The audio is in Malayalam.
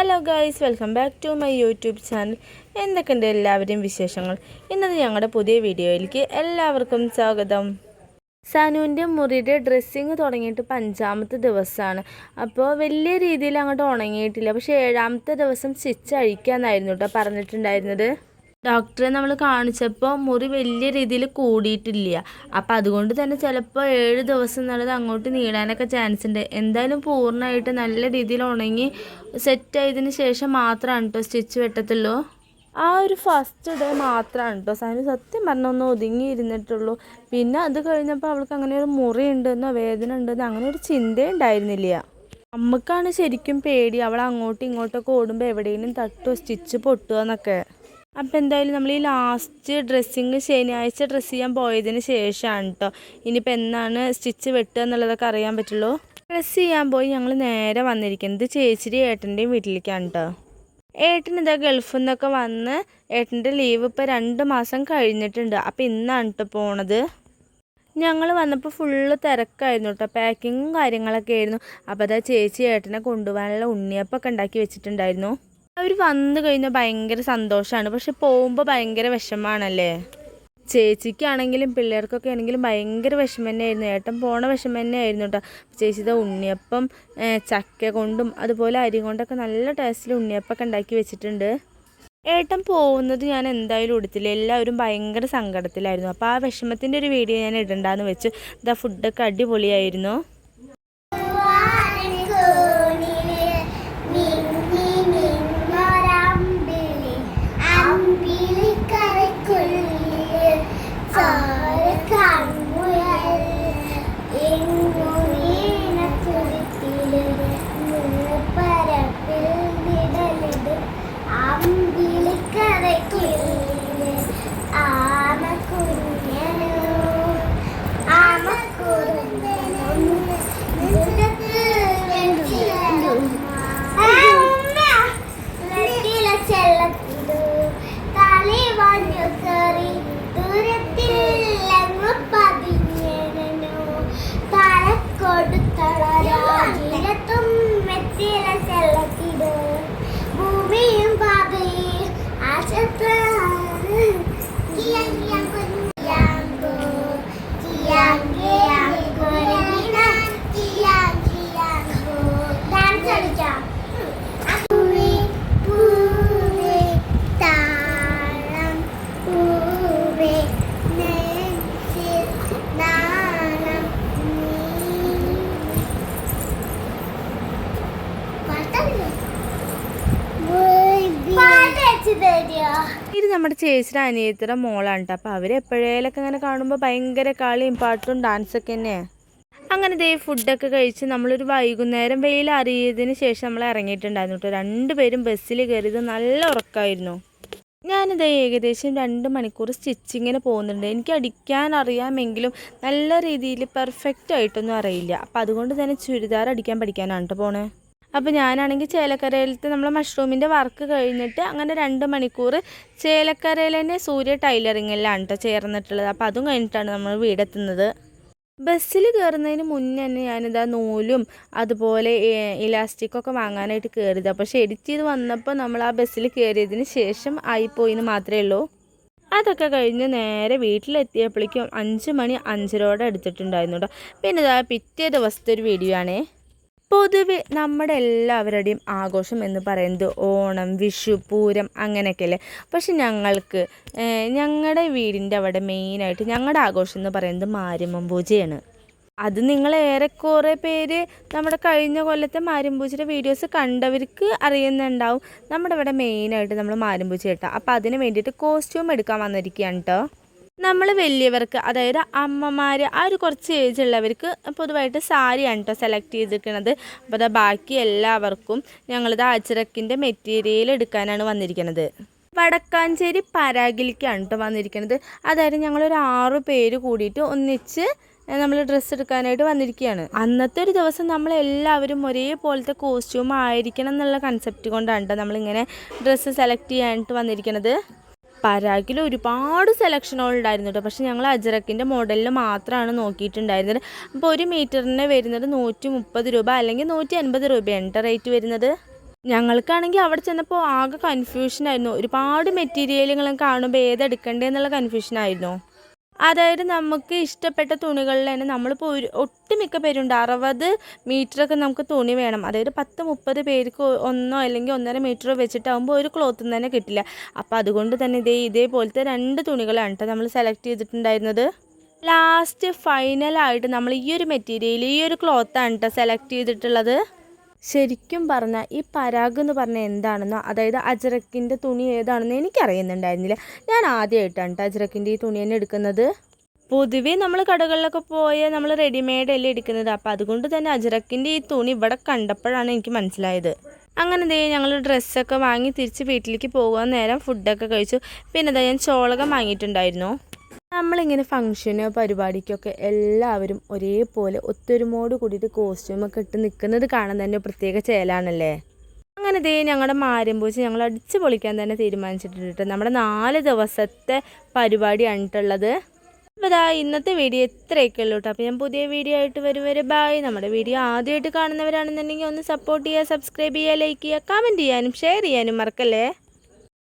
Hello guys welcome back to my YouTube channel എന്തൊക്കെയുണ്ട് എല്ലാവരെയും വിശേഷങ്ങൾ? ഇന്നത്തെ ഞങ്ങളുടെ പുതിയ വീഡിയോയിലേക്ക് എല്ലാവർക്കും സ്വാഗതം. സനുവിന്റെ മുറിയുടെ ഡ്രസ്സിങ് തുടങ്ങിയിട്ട് പഞ്ചാമത്തെ ദിവസമാണ്. അപ്പോൾ വലിയ രീതിയിൽ അങ്ങോട്ട് ഉണങ്ങിയിട്ടില്ല. പക്ഷേ ഏഴാമത്തെ ദിവസം സ്റ്റിച്ച് അഴിക്കാമെന്നായിരുന്നു കേട്ടോ പറഞ്ഞിട്ടുണ്ടായിരുന്നത്. ഡോക്ടറെ നമ്മൾ കാണിച്ചപ്പോൾ മുറി വലിയ രീതിയിൽ കൂടിയിട്ടില്ല. അപ്പം അതുകൊണ്ട് തന്നെ ചിലപ്പോൾ ഏഴ് ദിവസം എന്നുള്ളത് അങ്ങോട്ട് നീടാനൊക്കെ ചാൻസ് ഉണ്ട്. എന്തായാലും പൂർണമായിട്ട് നല്ല രീതിയിൽ ഉണങ്ങി സെറ്റ് ആയതിന് ശേഷം മാത്രമാണ് കേട്ടോ സ്റ്റിച്ച് വെട്ടത്തുള്ളൂ. ആ ഒരു ഫസ്റ്റ് ഡേ മാത്രമാണ് കേട്ടോ സാധനം സത്യം പറഞ്ഞൊന്ന് ഒതുങ്ങി ഇരുന്നിട്ടുള്ളൂ. പിന്നെ അത് കഴിഞ്ഞപ്പോൾ അവൾക്ക് അങ്ങനെ ഒരു മുറി ഉണ്ടെന്നോ വേദന ഉണ്ടെന്നോ അങ്ങനെ ഒരു ചിന്ത ഉണ്ടായിരുന്നില്ല. നമുക്കാണ് ശരിക്കും പേടി. അവൾ അങ്ങോട്ടും ഇങ്ങോട്ടൊക്കെ ഓടുമ്പോൾ എവിടെയെങ്കിലും തട്ടോ സ്റ്റിച്ച് പൊട്ടുക എന്നൊക്കെ. അപ്പം എന്തായാലും നമ്മൾ ഈ ലാസ്റ്റ് ഡ്രസ്സിങ് ശനിയാഴ്ച ഡ്രസ്സ് ചെയ്യാൻ പോയതിന് ശേഷമാണ് കേട്ടോ ഇനിയിപ്പോൾ എന്നാണ് സ്റ്റിച്ച് വെട്ടുക എന്നുള്ളതൊക്കെ അറിയാൻ പറ്റുള്ളൂ. ഡ്രസ്സ് ചെയ്യാൻ പോയി ഞങ്ങൾ നേരെ വന്നിരിക്കുന്നത് ചേച്ചിയുടെ ഏട്ടന്റെയും വീട്ടിലേക്കാണ് കേട്ടോ ഏട്ടൻ ഇതാ ഗൾഫിൽ നിന്നൊക്കെ വന്ന് ഏട്ടന്റെ ലീവ് ഇപ്പോൾ രണ്ട് മാസം കഴിഞ്ഞിട്ടുണ്ട്. അപ്പോൾ ഇന്നാണ് കേട്ടോ പോണത്. ഞങ്ങൾ വന്നപ്പോൾ ഫുള്ള് തിരക്കായിരുന്നു കേട്ടോ പാക്കിങ്ങും കാര്യങ്ങളൊക്കെ ആയിരുന്നു. അപ്പോൾ അതാ ചേച്ചി ഏട്ടനെ കൊണ്ടുപോകാനുള്ള ഉണ്ണിയപ്പൊക്കെ ഉണ്ടാക്കി വെച്ചിട്ടുണ്ടായിരുന്നു. അവർ വന്നു കഴിഞ്ഞാൽ ഭയങ്കര സന്തോഷമാണ് പക്ഷെ പോകുമ്പോൾ ഭയങ്കര വിഷമാണല്ലേ? ചേച്ചിക്കാണെങ്കിലും പിള്ളേർക്കൊക്കെ ആണെങ്കിലും ഭയങ്കര വിഷമം തന്നെയായിരുന്നു ഏട്ടൻ പോണ വിഷമം തന്നെയായിരുന്നു കേട്ടോ ചേച്ചിയുടെ ഉണ്ണിയപ്പം ചക്ക കൊണ്ടും അതുപോലെ അരി കൊണ്ടൊക്കെ നല്ല ടേസ്റ്റിൽ ഉണ്ണിയപ്പൊക്കെ ഉണ്ടാക്കി വെച്ചിട്ടുണ്ട്. ഏട്ടൻ പോകുന്നത് ഞാൻ എന്തായാലും എടുത്തില്ല. എല്ലാവരും ഭയങ്കര സങ്കടത്തിലായിരുന്നു. അപ്പോൾ ആ വിഷമത്തിന്റെ ഒരു വീഡിയോ ഞാൻ ഇടണ്ടെന്ന് വെച്ചു. ഇതാ ഫുഡൊക്കെ അടിപൊളിയായിരുന്നു. ഇത് നമ്മുടെ ചേച്ചിയുടെ അനിയത്തിയുടെ മോളാണ് കേട്ടോ അപ്പോൾ അവർ എപ്പോഴേലൊക്കെ ഇങ്ങനെ കാണുമ്പോൾ ഭയങ്കര കളിയും പാട്ടും ഡാൻസൊക്കെ തന്നെ അങ്ങനെ ദേ ഫുഡൊക്കെ കഴിച്ച് നമ്മളൊരു വൈകുന്നേരം വെയിൽ അറിയതിന് ശേഷം നമ്മൾ ഇറങ്ങിയിട്ടുണ്ടായിരുന്നു കേട്ടോ രണ്ടുപേരും ബസ്സിൽ കയറിയത് നല്ല ഉറക്കമായിരുന്നു ഞാനിത് ഏകദേശം രണ്ട് മണിക്കൂർ സ്റ്റിച്ചിങ്ങിന് പോകുന്നുണ്ട്. എനിക്ക് അടിക്കാൻ അറിയാമെങ്കിലും നല്ല രീതിയിൽ പെർഫെക്റ്റ് ആയിട്ടൊന്നും അറിയില്ല. അപ്പോൾ അതുകൊണ്ട് തന്നെ ചുരിദാർ അടിക്കാൻ പഠിക്കാനാണ് കേട്ടോ പോണേ. അപ്പോൾ ഞാനാണെങ്കിൽ ചേലക്കരയിലത്തെ നമ്മൾ മഷ്റൂമിന്റെ വർക്ക് കഴിഞ്ഞിട്ട് അങ്ങനെ രണ്ട് മണിക്കൂർ ചേലക്കരയിൽ തന്നെ സൂര്യ ടൈലറിങ്ങിലാണ് കേട്ടോ ചേർന്നിട്ടുള്ളത്. അപ്പോൾ അതും കഴിഞ്ഞിട്ടാണ് നമ്മൾ വീടെത്തുന്നത്. ബസ്സിൽ കയറുന്നതിന് മുന്നേ തന്നെ ഞാനിതാ നൂലും അതുപോലെ ഇലാസ്റ്റിക്കൊക്കെ വാങ്ങാനായിട്ട് കയറിയത് പക്ഷേ എഡിറ്റ് ചെയ്ത് വന്നപ്പോൾ നമ്മൾ ആ ബസ്സിൽ കയറിയതിന് ശേഷം ആയിപ്പോയിന്ന് മാത്രമേ ഉള്ളൂ. അതൊക്കെ കഴിഞ്ഞ് നേരെ വീട്ടിലെത്തിയപ്പോഴേക്കും അഞ്ച് മണി അഞ്ചരോടെ എടുത്തിട്ടുണ്ടായിരുന്നു കേട്ടോ പിന്നെ ഇതാ പിറ്റേ ദിവസത്തെ ഒരു വീഡിയോ ആണേ. പൊതുവെ നമ്മുടെ എല്ലാവരുടെയും ആഘോഷം എന്ന് പറയുന്നത് ഓണം വിഷു പൂരം അങ്ങനെയൊക്കെ അല്ലേ? പക്ഷെ ഞങ്ങൾക്ക് ഞങ്ങളുടെ വീടിന്റെ അവിടെ മെയിനായിട്ട് ഞങ്ങളുടെ ആഘോഷം എന്ന് പറയുന്നത് മാരിമം പൂജയാണ്. അത് നിങ്ങൾ ഏറെക്കുറെ പേര് നമ്മുടെ കഴിഞ്ഞ കൊല്ലത്തെ മാരിമ്പൂജയുടെ വീഡിയോസ് കണ്ടവർക്ക് അറിയുന്നുണ്ടാവും. നമ്മുടെ ഇവിടെ മെയിനായിട്ട് നമ്മൾ മാരിമ്പൂജ കേട്ടോ. അപ്പോൾ അതിന് വേണ്ടിയിട്ട് കോസ്റ്റ്യൂം എടുക്കാൻ വന്നിരിക്കുകയാണ് കേട്ടോ. നമ്മൾ വലിയവർക്ക് അതായത് അമ്മമാർ ആ ഒരു കുറച്ച് ഏജ് ഉള്ളവർക്ക് പൊതുവായിട്ട് സാരിയാണ് കേട്ടോ സെലക്ട് ചെയ്തിരിക്കുന്നത് അപ്പോൾ അതാ ബാക്കി എല്ലാവർക്കും ഞങ്ങളിത് അജ്രക്കിന്റെ മെറ്റീരിയൽ എടുക്കാനാണ് വന്നിരിക്കുന്നത് വടക്കാഞ്ചേരി പരാഗിലേക്കാണ് കേട്ടോ വന്നിരിക്കുന്നത് അതായത് ഞങ്ങളൊരു ആറു പേര് കൂടിയിട്ട് ഒന്നിച്ച് നമ്മൾ ഡ്രസ്സ് എടുക്കാനായിട്ട് വന്നിരിക്കുകയാണ് അന്നത്തെ ഒരു ദിവസം നമ്മൾ എല്ലാവരും ഒരേപോലത്തെ കോസ്റ്റ്യൂം ആയിരിക്കണം എന്നുള്ള കൺസെപ്റ്റ് കൊണ്ടാണ് കേട്ടോ നമ്മളിങ്ങനെ ഡ്രസ്സ് സെലക്ട് ചെയ്യാനായിട്ട് വന്നിരിക്കുന്നത് പരാഗിൽ ഒരുപാട് സെലക്ഷനുകൾ ഉണ്ടായിരുന്നു കേട്ടോ പക്ഷെ ഞങ്ങൾ അജറക്കിന്റെ മോഡലിൽ മാത്രമാണ് നോക്കിയിട്ടുണ്ടായിരുന്നത്. അപ്പോൾ ഒരു മീറ്ററിന് വരുന്നത് നൂറ്റി മുപ്പത് രൂപ അല്ലെങ്കിൽ നൂറ്റി അൻപത് രൂപയാണ് റേറ്റ് വരുന്നത്? ഞങ്ങൾക്കാണെങ്കിൽ അവിടെ ചെന്നപ്പോൾ ആകെ കൺഫ്യൂഷനായിരുന്നു ഒരുപാട് മെറ്റീരിയലുകളും കാണുമ്പോൾ ഏതെടുക്കണ്ടേ എന്നുള്ള കൺഫ്യൂഷനായിരുന്നു അതായത് നമുക്ക് ഇഷ്ടപ്പെട്ട തുണികളിൽ തന്നെ നമ്മളിപ്പോൾ ഒരു ഒട്ടുമിക്ക പേരുണ്ട്. അറുപത് മീറ്ററൊക്കെ നമുക്ക് തുണി വേണം. അതായത് പത്ത് മുപ്പത് പേർക്ക് ഒന്നോ അല്ലെങ്കിൽ ഒന്നര മീറ്ററോ വെച്ചിട്ടാകുമ്പോൾ ഒരു ക്ലോത്തും തന്നെ കിട്ടില്ല. അപ്പോൾ അതുകൊണ്ട് തന്നെ ഇതേ ഇതേപോലത്തെ രണ്ട് തുണികളാണ് കേട്ടോ നമ്മൾ സെലക്ട് ചെയ്തിട്ടുണ്ടായിരുന്നത്. ലാസ്റ്റ് ഫൈനലായിട്ട് നമ്മൾ ഈ ഒരു മെറ്റീരിയൽ ഈ ഒരു ക്ലോത്താണ് കേട്ടോ സെലക്ട് ചെയ്തിട്ടുള്ളത്. ശരിക്കും പറഞ്ഞാൽ ഈ പരാഗ് എന്ന് പറഞ്ഞാൽ എന്താണെന്നോ അതായത് അജറക്കിന്റെ തുണി ഏതാണെന്ന് എനിക്കറിയുന്നുണ്ടായിരുന്നില്ല. ഞാൻ ആദ്യമായിട്ടാണ് കേട്ടോ അജറക്കിന്റെ ഈ തുണി തന്നെ എടുക്കുന്നത്. പൊതുവേ നമ്മൾ കടകളിലൊക്കെ പോയ നമ്മൾ റെഡിമെയ്ഡ് അല്ലേ എടുക്കുന്നത്. അപ്പോൾ അതുകൊണ്ട് തന്നെ അജറക്കിന്റെ ഈ തുണി ഇവിടെ കണ്ടപ്പോഴാണ് എനിക്ക് മനസ്സിലായത്. അങ്ങനെ ദേ ഞങ്ങൾ ഡ്രസ്സൊക്കെ വാങ്ങി തിരിച്ച് വീട്ടിലേക്ക് പോകാൻ നേരം ഫുഡൊക്കെ കഴിച്ചു. പിന്നെ ഞാൻ ചോളകം വാങ്ങിയിട്ടുണ്ടായിരുന്നു. നമ്മളിങ്ങനെ ഫംഗ്ഷന് പരിപാടിക്കൊക്കെ എല്ലാവരും ഒരേപോലെ ഒത്തൊരുമോട് കൂടിയിട്ട് കോസ്റ്റ്യൂമൊക്കെ ഇട്ട് നിൽക്കുന്നത് കാണാൻ തന്നെ പ്രത്യേക ചേലാണല്ലേ? അങ്ങനെ ദേ ഞങ്ങളുടെ മാരമ്പൂച്ച് ഞങ്ങൾ അടിച്ചു പൊളിക്കാൻ തന്നെ തീരുമാനിച്ചിട്ടുണ്ട് നമ്മുടെ നാല് ദിവസത്തെ പരിപാടിയാണ് കേട്ടുള്ളത് അപ്പോൾ ഇതാ ഇന്നത്തെ വീഡിയോ ഇത്രയൊക്കെ ഉള്ളൂ കേട്ടോ. അപ്പോൾ ഞാൻ പുതിയ വീഡിയോ ആയിട്ട് വരും വരെ ബായ് നമ്മുടെ വീഡിയോ ആദ്യമായിട്ട് കാണുന്നവരാണെന്നുണ്ടെങ്കിൽ ഒന്ന് സപ്പോർട്ട് ചെയ്യുക സബ്സ്ക്രൈബ് ചെയ്യുക ലൈക്ക് ചെയ്യുക കമന്റ് ചെയ്യാനും ഷെയർ ചെയ്യാനും മറക്കല്ലേ?